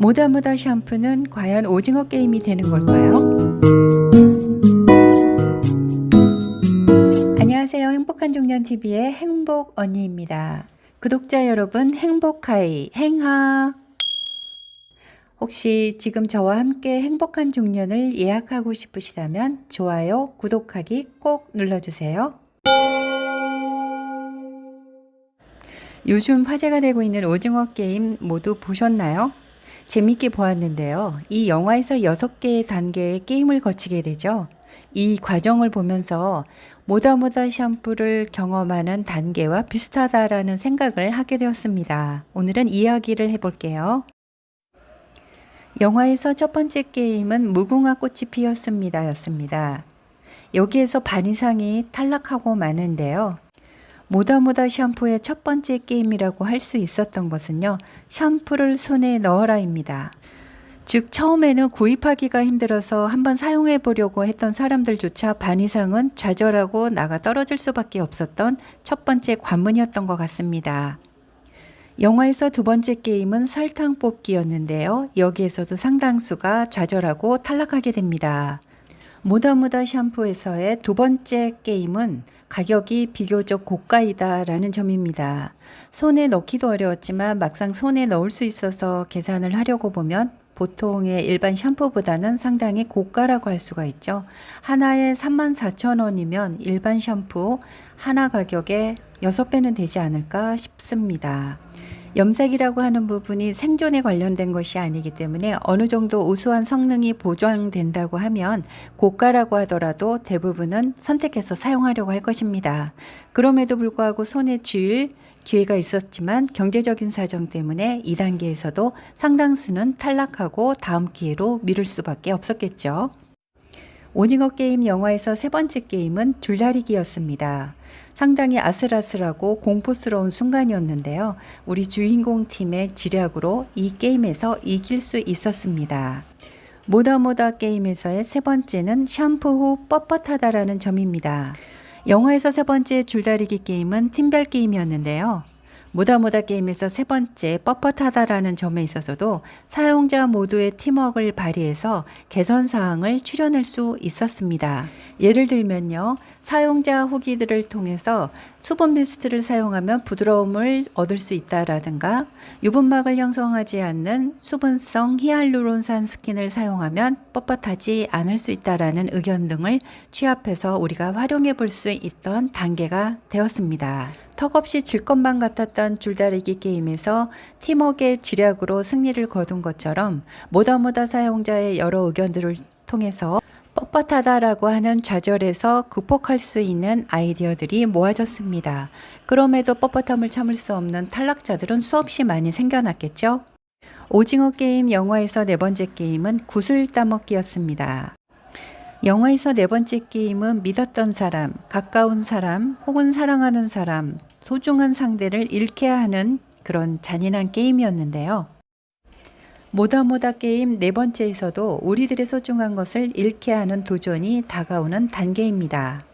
모다모다 샴푸는 과연 오징어 게임이 되는 걸까요? 안녕하세요. 행복한 중년 TV의 행복 언니입니다. 구독자 여러분, 행복하이, 행하. 혹시 지금 저와 함께 행복한 중년을 예약하고 싶으시다면 좋아요, 구독하기 꼭 눌러주세요. 요즘 화제가 되고 있는 오징어 게임 모두 보셨나요? 재밌게 보았는데요. 이 영화에서 6개의 단계의 게임을 거치게 되죠. 이 과정을 보면서 모다모다 샴푸를 경험하는 단계와 비슷하다라는 생각을 하게 되었습니다. 오늘은 이야기를 해볼게요. 영화에서 첫 번째 게임은 무궁화 꽃이 피었습니다 였습니다. 여기에서 반 이상이 탈락하고 마는데요. 모다모다 샴푸의 첫 번째 게임이라고 할 수 있었던 것은요. 샴푸를 손에 넣어라입니다. 즉 처음에는 구입하기가 힘들어서 한번 사용해 보려고 했던 사람들조차 반 이상은 좌절하고 나가 떨어질 수밖에 없었던 첫 번째 관문이었던 것 같습니다. 영화에서 두 번째 게임은 설탕 뽑기였는데요. 여기에서도 상당수가 좌절하고 탈락하게 됩니다. 모다모다 샴푸에서의 두 번째 게임은 가격이 비교적 고가이다라는 점입니다. 손에 넣기도 어려웠지만 막상 손에 넣을 수 있어서 계산을 하려고 보면 보통의 일반 샴푸보다는 상당히 고가라고 할 수가 있죠. 하나에 34,000원이면 일반 샴푸 하나 가격의 6배는 되지 않을까 싶습니다. 염색이라고 하는 부분이 생존에 관련된 것이 아니기 때문에 어느 정도 우수한 성능이 보장된다고 하면 고가라고 하더라도 대부분은 선택해서 사용하려고 할 것입니다. 그럼에도 불구하고 손에 쥘 기회가 있었지만 경제적인 사정 때문에 2단계에서도 상당수는 탈락하고 다음 기회로 미룰 수밖에 없었겠죠. 오징어 게임 영화에서 세 번째 게임은 줄다리기였습니다. 상당히 아슬아슬하고 공포스러운 순간이었는데요. 우리 주인공 팀의 지략으로 이 게임에서 이길 수 있었습니다. 모다모다 게임에서의 세 번째는 샴푸 후 뻣뻣하다라는 점입니다. 영화에서 세 번째 줄다리기 게임은 팀별 게임이었는데요. 모다모다 게임에서 세 번째 뻣뻣하다라는 점에 있어서도 사용자 모두의 팀워크를 발휘해서 개선 사항을 추려낼 수 있었습니다. 예를 들면요. 사용자 후기들을 통해서 수분 미스트를 사용하면 부드러움을 얻을 수 있다라든가 유분막을 형성하지 않는 수분성 히알루론산 스킨을 사용하면 뻣뻣하지 않을 수 있다라는 의견 등을 취합해서 우리가 활용해 볼 수 있던 단계가 되었습니다. 턱없이 질 것만 같았던 줄다리기 게임에서 팀워크의 지략으로 승리를 거둔 것처럼 모다모다 사용자의 여러 의견들을 통해서 뻣뻣하다라고 하는 좌절에서 극복할 수 있는 아이디어들이 모아졌습니다. 그럼에도 뻣뻣함을 참을 수 없는 탈락자들은 수없이 많이 생겨났겠죠? 오징어 게임 영화에서 네 번째 게임은 구슬 따먹기였습니다. 영화에서 네 번째 게임은 믿었던 사람, 가까운 사람, 혹은 사랑하는 사람, 소중한 상대를 잃게 하는 그런 잔인한 게임이었는데요. 모다 모다 게임 네 번째에서도 우리들의 소중한 것을 잃게 하는 도전이 다가오는 단계입니다.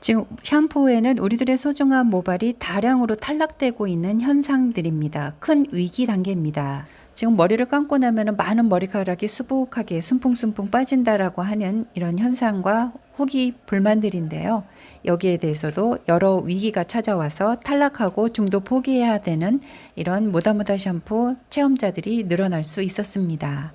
지금 샴푸에는 우리들의 소중한 모발이 다량으로 탈락되고 있는 현상들입니다. 큰 위기 단계입니다. 지금 머리를 감고 나면 많은 머리카락이 수북하게 숨풍숨풍 빠진다라고 하는 이런 현상과 후기 불만들인데요. 여기에 대해서도 여러 위기가 찾아와서 탈락하고 중도 포기해야 되는 이런 모다모다 샴푸 체험자들이 늘어날 수 있었습니다.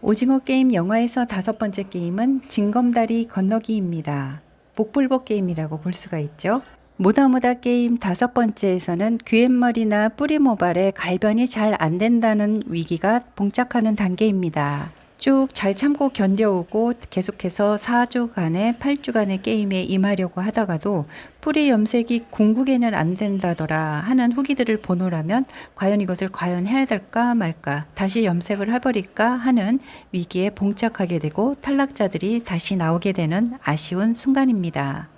오징어 게임 영화에서 다섯 번째 게임은 징검다리 건너기입니다. 복불복 게임이라고 볼 수가 있죠. 모다모다 게임 다섯 번째에서는 귀앤머리나 뿌리 모발에 갈변이 잘 안 된다는 위기가 봉착하는 단계입니다. 쭉 잘 참고 견뎌오고 계속해서 4주간의 8주간의 게임에 임하려고 하다가도 뿌리 염색이 궁극에는 안 된다더라 하는 후기들을 보노라면 과연 이것을 과연 해야 될까 말까 다시 염색을 해버릴까 하는 위기에 봉착하게 되고 탈락자들이 다시 나오게 되는 아쉬운 순간입니다.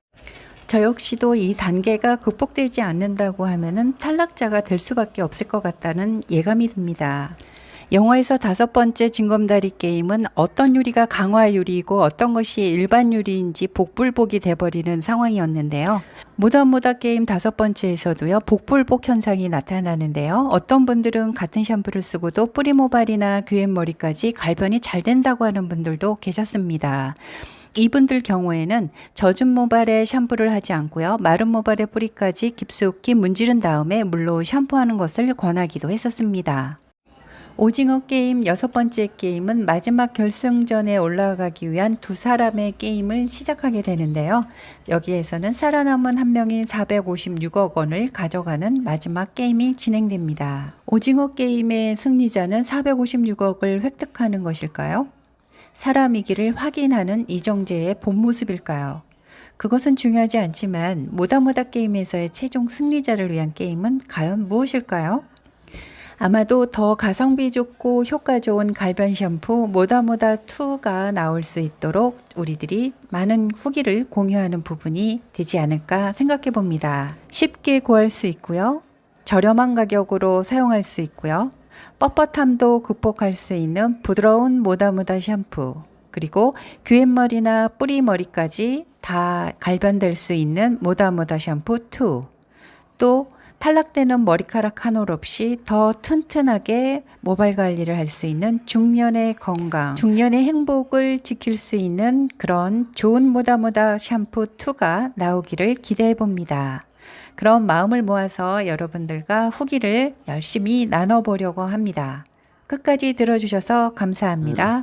저 역시도 이 단계가 극복되지 않는다고 하면은 탈락자가 될 수밖에 없을 것 같다는 예감이 듭니다. 영화에서 다섯 번째 징검다리 게임은 어떤 유리가 강화 유리이고 어떤 것이 일반 유리인지 복불복이 돼버리는 상황이었는데요. 모다모다 게임 다섯 번째에서도요, 복불복 현상이 나타나는데요. 어떤 분들은 같은 샴푸를 쓰고도 뿌리 모발이나 귀엔 머리까지 갈변이 잘 된다고 하는 분들도 계셨습니다. 이분들 경우에는 젖은 모발에 샴푸를 하지 않고요. 마른 모발의 뿌리까지 깊숙이 문지른 다음에 물로 샴푸하는 것을 권하기도 했었습니다. 오징어 게임 여섯 번째 게임은 마지막 결승전에 올라가기 위한 두 사람의 게임을 시작하게 되는데요. 여기에서는 살아남은 한 명인 456억 원을 가져가는 마지막 게임이 진행됩니다. 오징어 게임의 승리자는 456억을 획득하는 것일까요? 사람이기를 확인하는 이정재의 본 모습일까요? 그것은 중요하지 않지만 모다모다 게임에서의 최종 승리자를 위한 게임은 과연 무엇일까요? 아마도 더 가성비 좋고 효과 좋은 갈변 샴푸 모다모다 2가 나올 수 있도록 우리들이 많은 후기를 공유하는 부분이 되지 않을까 생각해 봅니다. 쉽게 구할 수 있고요. 저렴한 가격으로 사용할 수 있고요. 뻣뻣함도 극복할 수 있는 부드러운 모다모다 샴푸. 그리고 귀앤머리나 뿌리머리까지 다 갈변될 수 있는 모다모다 샴푸 2. 또 탈락되는 머리카락 한 올 없이 더 튼튼하게 모발 관리를 할 수 있는 중년의 건강, 중년의 행복을 지킬 수 있는 그런 좋은 모다모다 샴푸 2가 나오기를 기대해 봅니다. 그런 마음을 모아서 여러분들과 후기를 열심히 나눠보려고 합니다. 끝까지 들어주셔서 감사합니다.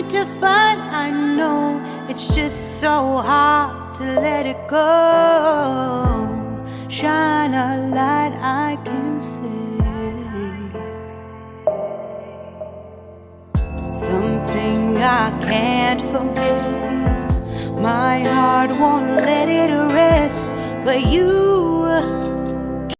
Need to fight. I know it's just so hard to let it go. Shine a light I can see. Something I can't forget. My heart won't let it rest, but you